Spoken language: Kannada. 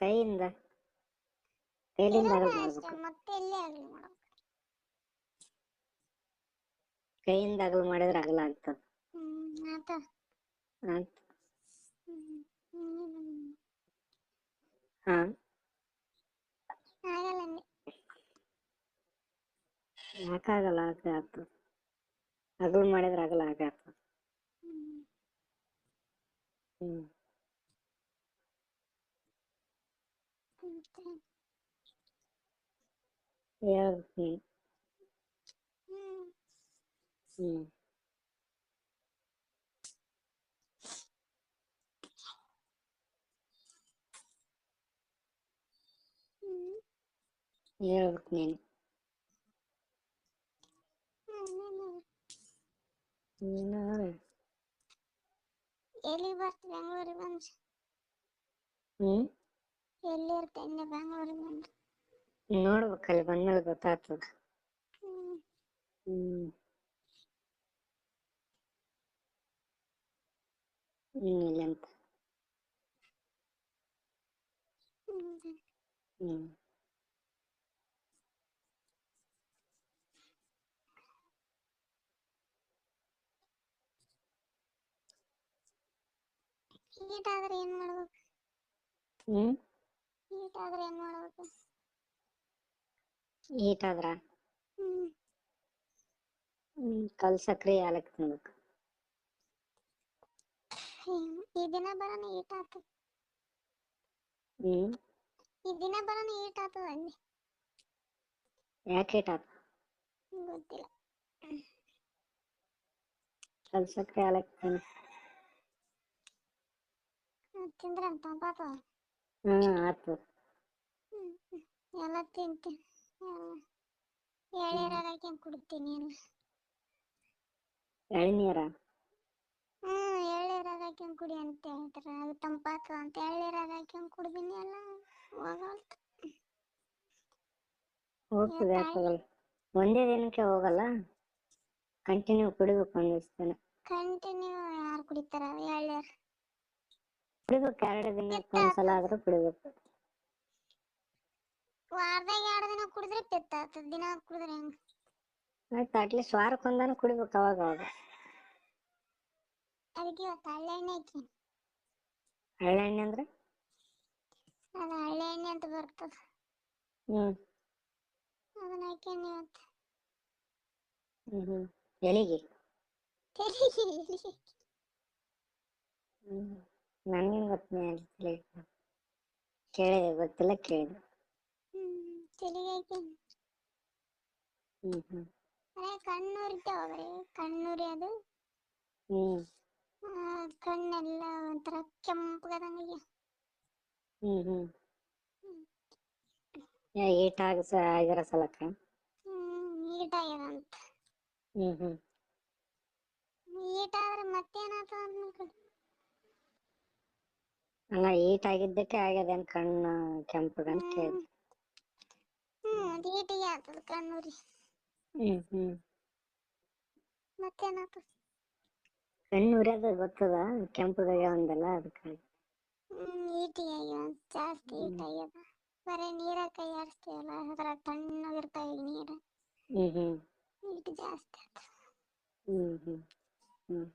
ಕೈಯಿಂದ ಕೈಲಿಂದ ಅಗಲ ಅಗಲ್ ಮತ್ತೆ ಎಲ್ಲಿ ಆಗ್ಲಿ ಮಾಡೋದು ಕೈಯಿಂದ ಅಗಲ ಮಾಡಿದ್ರೆ ಅಗಲ ಆಗ್ತದ ಹ್ಮ್ ಆತ. ಹ್ಮ್ ಹಾ. ಯಾಕಾಗಲ್ಲ ಆಗ ಆಗ್ತದ ಅಗಲ್ ಮಾಡಿದ್ರೆ ಅಗಲ ಆಗ ಆಗ್ತದ ಹ್ಮ್. ಹ್ಮ್ ಮತ್ತೆ ಹೇಳ್ಬೇಕು ನೀನು ಹ್ಮ್ ಹ್ಮ್ ಹ್ಮ್ ಹೇಳ್ಬೇಕು ನೀನು ಹ್ಮ್ ನೀನು ಎಲ್ಲಿ ಬರ್ತ ಬೆಂಗಳೂರಿಗೆ ಬಂದ್ರೆ ಹ್ಮ್ ಎಲ್ಲಿ ಇರ್ತೇನೆ ಬೆಂಗಳೂರಿಗೆ ಬಂದ್ರೆ ನೋಡ್ಬೇಕಲ್ಲಿ ಬಂದ್ಮೇಲೆ ಗೊತ್ತಾಗ್ತದ. ಹ್ಮ್. ಹ್ಮ್. ಹ್ಮ್ ಇಲ್ಲ ಅಂತ. ಹ್ಮ್. ಹ್ಮ್. ಆದ್ರೆ ಏನ್ ಮಾಡ್ಬೇಕು? ಹ್ಮ್. ಹೀಟ್ ಆದ್ರೆ ಏನ್ ಮಾಡ್ಬೇಕು ಹೀಟ್ ಆದ್ರ ಹ್ಮ್ ಹ್ಮ್ ಕಲ್ ಸಕ್ರಿ ಯಾಲಕ್ ತಿನ್ಬೇಕು ಹ್ಮ್ ಈ ದಿನ ಬರೋಣ ಹೀಟ್ ಆತು ಹ್ಮ್ ಈ ದಿನ ಬರೋಣ ಹೀಟ್ ಆತದ ಅಂದೆ ಯಾಕೆ ಹೀಟ್ ಆತ ಗೊತ್ತಿಲ್ಲ ಕಲ್ ಸಕ್ರಿ ಯಾಲಕ್ ತಿನ್ನು ಅದ್ ತಿಂದ್ರೆ ತಂಪಾತದ ಹ್ಮ್ ಆತು ಹ್ಮ್ ಹ್ಮ್ ಎಲ್ಲ ತಿಂತೀನಿ. ಎಳ್ನೀರಾಗ ಹಾಕ್ಯಂಡ್ ಕುಡಿತೀನಿ ಎಲ್ಲ ಎಳ್ನೀರ? ಹ್ಮ್ ಎಳ್ನೀರಾಗ ಹಾಕ್ಯಂಡ್ ಕುಡಿ ಅಂತ ಹೇಳ್ತಾರ ಅದು ತಂಪಾತು ಅಂತ ಎಳ್ನೀರಾಗ ಹಾಕ್ಯಂಡ್ ಕುಡಿದೀನಿ ಎಲ್ಲ ಹೋಗಲ್ತು ಹೋಗ್ತದೆ ಇವತ್ತು ಒಂದೇ ದಿನಕ್ಕೆ ಹೋಗಲ್ಲ? ಕಂಟಿನ್ಯೂ ಕುಡಿಬೇಕು ದಿವ್ಸ ಕಂಟಿನ್ಯೂ ಯಾರು ಕುಡಿತಾರ ಎಳ್ನೀರ್? ಕುಡಿಬೇಕು ಎರಡು ದಿನಕ್ಕೆ ಒಂದ್ಸಲ ಆದ್ರೂ ಕುಡಿಬೇಕು. ವಾರದಾಗ ಎರಡು ದಿನ ಕುಡಿದ್ರೆ ಪಿತ್ತ ಆತದ ದಿನ ಕುಡಿದ್ರೆ ಹೆಂಗ? ಆಯ್ತು ಅಟ್ಲೀಸ್ಟ್ ವಾರಕ್ಕೆ ಒಂದನ ಕುಡಿಬೇಕು ಅವಾಗ ಅವಾಗ. ಅದಕ್ಕೆ ಇವತ್ತು ಹಳ್ಳೆಣ್ಣೆ ಹಾಕಿನಿ ಹಳ್ಳೆಣ್ಣೆ ಅಂದ್ರೆ? ಅದು ಹಳ್ಳಿ ಎಣ್ಣೆ ಅಂತ ಬರ್ತದ. ಹ್ಮ್. ಅದನ್ನ ಹಾಕ್ಯಾನ ಇವತ್ತು. ಹ್ಮ್ ಹ್ಮ್. ಎಲಿಗೆ? ತಲಿಗೆ ಹ್ಮ್ ನನ್ಗೇನ್ ಗೊತ್ತಿಲ್ಲ ಕೇಳಿದೆ ಗೊತ್ತಿಲ್ಲ ಕೇಳಿದೆ. ಹಾಕ್ಯನಿ ಹ್ಮ್ ಹ್ಮ್. ಅದೇ ಕಣ್ಣು ಉರಿತಾವ ಬರೀ ಕಣ್ಣು ಉರಿಯೋದು ಹ್ಮ್. ಕಣ್ಣೆಲ್ಲ ಒಂಥರ ಕೆಂಪಗಾದಂಗೆ ಹ್ಮ್ ಹ್ಮ್. ಹೀಟ್ ಆಗಸ ಆಗಿರೋ ಸಲಕ ಹ್ಮ್ ಹೀಟ್ ಆಗ್ಯದಂತ ಹ್ಮ್ ಹ್ಮ್. ಹೀಟ್ ಆದ್ರೆ ಮತ್ತೇನಾತ ಅನ್ಕೊಂಡು ಅಲ್ಲ ಏಟ್ ಆಗಿದ್ದಕ್ಕೆ ಆಗ್ಯದೇನ್ ಕಣ್ಣು ಕೆಂಪಗಂತ ಕೇಳಿದೆ. ಹೀಟಿಗೆ ಆಗ್ತದ ಕಣ್ಣುರಿ. ಹ್ಮ್ ಹ್ಮ್. ಮತ್ತೇನಾತದ ಕಣ್ಣು ಉರ್ಯದ ಗೊತ್ತದ? ಕೆಂಪದಾಗ ಒಂದಲ್ಲ ಅದಕ್ಕೆ. ಹ್ಮ್ ಆಗ್ಯಾವ ಜಾಸ್ತಿ ಹ್ಮ್. ಆಗ್ಯದ ಬರೇ ನೀರ ಕೈ ಆಡಿಸ್ತೀವಲ್ಲ ಅದ್ರಾಗ ತಣ್ಣಗಿರ್ತಾವ ಈಗ ನೀರು. ಹ್ಮ್ ಹ್ಮ್. ಹೀಟ್ ಜಾಸ್ತಿ ಆಗ್ತದ ಹ್ಮ್ ಹ್ಮ್. ಹ್ಮ್.